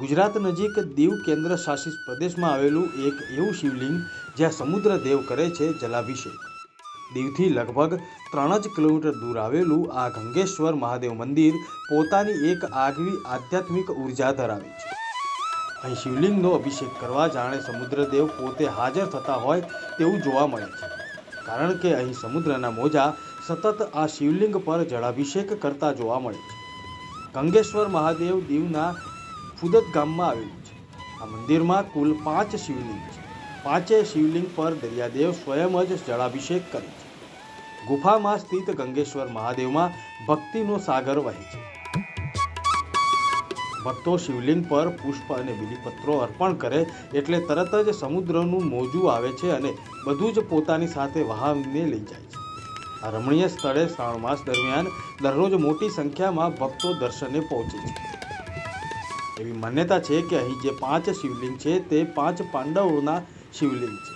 ગુજરાત નજીક દીવ કેન્દ્ર શાસિત પ્રદેશમાં આવેલું એક એવું શિવલિંગ જ્યાં સમુદ્ર દેવ કરે છે જલાભિષેક. દીવથી લગભગ ત્રણ જ કિલોમીટર દૂર આવેલું આ ગંગેશ્વર મહાદેવ મંદિર પોતાની એક આગવી આધ્યાત્મિક ઊર્જા ધરાવે છે. અહીં શિવલિંગનો અભિષેક કરવા જાણે સમુદ્રદેવ પોતે હાજર થતા હોય તેવું જોવા મળે છે. કારણ કે અહીં સમુદ્રના મોજા સતત આ શિવલિંગ પર જળાભિષેક કરતા જોવા મળે છે. ગંગેશ્વર મહાદેવ દીવના ફુદત ગામમાં આવેલું છે. આ મંદિરમાં કુલ પાંચ શિવલિંગ છે. પાંચેય શિવલિંગ પર દરિયાદેવ સ્વયં જ જળાભિષેક કરે છે. ગુફામાં સ્થિત ગંગેશ્વર મહાદેવમાં ભક્તિનો સાગર વહે છે. ભક્તો શિવલિંગ પર પુષ્પ અને બીલીપત્રો અર્પણ કરે એટલે તરત જ સમુદ્રનું મોજું આવે છે અને બધું જ પોતાની સાથે વહાવીને લઈ જાય છે. આ રમણીય સ્થળે શ્રાવણ માસ દરમિયાન દરરોજ મોટી સંખ્યામાં ભક્તો દર્શને પહોંચે છે. એવી માન્યતા છે કે અહીં જે પાંચ શિવલિંગ છે તે પાંચ પાંડવોના શિવલિંગ છે.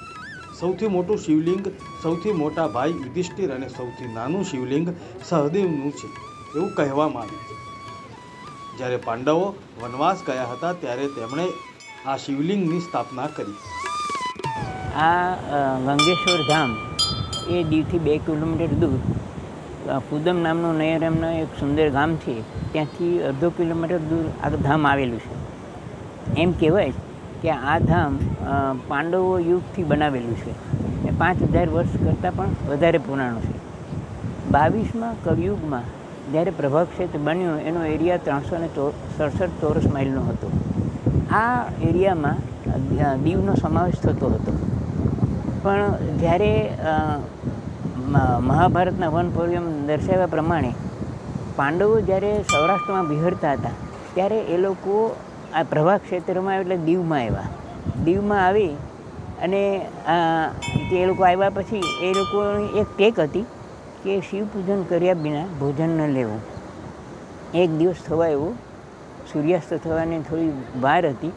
સૌથી મોટું શિવલિંગ, સૌથી મોટા ભાઈ યુધિષ્ઠિર અને સૌથી નાનું શિવલિંગ સહદેવનું છે, એવું કહેવામાં આવે છે. જ્યારે પાંડવો વનવાસ ગયા હતા ત્યારે તેમણે આ શિવલિંગની સ્થાપના કરી. આ ગંગેશ્વર ધામ એ દીવથી બે કિલોમીટર દૂર અ, ફુદમ નામનું નયરમનું એક સુંદર ગામ છે. ત્યાંથી અડધો કિલોમીટર દૂર આ ધામ આવેલું છે. એમ કહેવાય કે આ ધામ પાંડવો યુગથી બનાવેલું છે. એ પાંચ હજાર વર્ષ કરતાં પણ વધારે પુરાણું છે. બાવીસમાં કવિયુગમાં જ્યારે પ્રભાવ ક્ષેત્ર બન્યું એનો એરિયા ત્રણસો ને સડસઠ ચોરસ માઇલનો હતો. આ એરિયામાં દીવનો સમાવેશ થતો હતો. પણ જ્યારે મહાભારતના વન પર્યમ દર્શાવ્યા પ્રમાણે પાંડવો જ્યારે સૌરાષ્ટ્રમાં વિહરતા હતા, ત્યારે એ લોકો આ પ્રભા ક્ષેત્રમાં એટલે દીવમાં આવ્યા. દીવમાં આવી અને તે લોકો આવ્યા પછી એ લોકોની એક ટેક હતી કે શિવ પૂજન કર્યા વિના ભોજન ન લેવું. એક દિવસ થવા એવું, સૂર્યાસ્ત થવાની થોડી વાર હતી,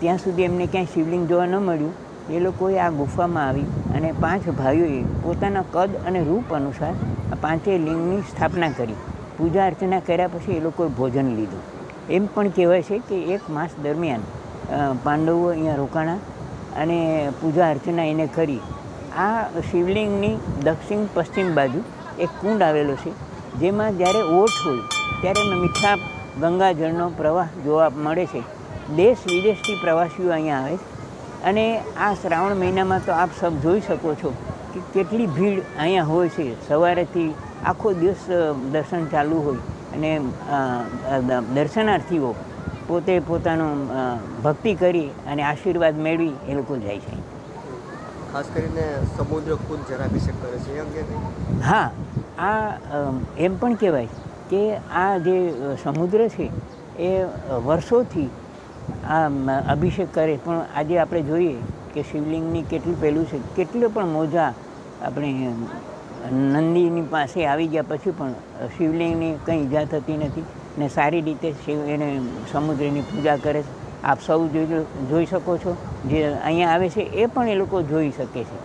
ત્યાં સુધી એમને ક્યાંય શિવલિંગ જોવા ન મળ્યું. એ લોકોએ આ ગુફામાં આવી અને પાંચ ભાઈઓએ પોતાના કદ અને રૂપ અનુસાર આ પાંચેય લિંગની સ્થાપના કરી. પૂજા અર્ચના કર્યા પછી એ લોકોએ ભોજન લીધું. એમ પણ કહેવાય છે કે એક માસ દરમિયાન પાંડવો અહીંયા રોકાણા અને પૂજા અર્ચના એને કરી. આ શિવલિંગની દક્ષિણ પશ્ચિમ બાજુ એક કુંડ આવેલો છે, જેમાં જ્યારે ઓઠ હોય ત્યારે મીઠા ગંગાજળનો પ્રવાહ જોવા મળે છે. દેશ વિદેશથી પ્રવાસીઓ અહીંયા આવે છે. અને આ શ્રાવણ મહિનામાં તો આપ સૌ જોઈ શકો છો કે કેટલી ભીડ અહીંયા હોય છે. સવારેથી આખો દિવસ દર્શન ચાલુ હોય અને દર્શનાર્થીઓ પોતે પોતાનું ભક્તિ કરી અને આશીર્વાદ મેળવી એ લોકો જાય છે. ખાસ કરીને સમુદ્ર કુંજ જરાભિષેક કરે છે અંગે હા આ એમ પણ કહેવાય કે આ જે સમુદ્ર છે એ વર્ષોથી આ અભિષેક કરે. પણ આજે આપણે જોઈએ કે શિવલિંગની કેટલું પહેલું છે. કેટલો પણ મોજા આપણે નંદીની પાસે આવી ગયા પછી પણ શિવલિંગની કંઈ ઈજા થતી નથી ને સારી રીતે શિવ એને સમુદ્રની પૂજા કરે છે. આપ સૌ જોઈ શકો છો. જે અહીંયા આવે છે એ પણ એ લોકો જોઈ શકે છે.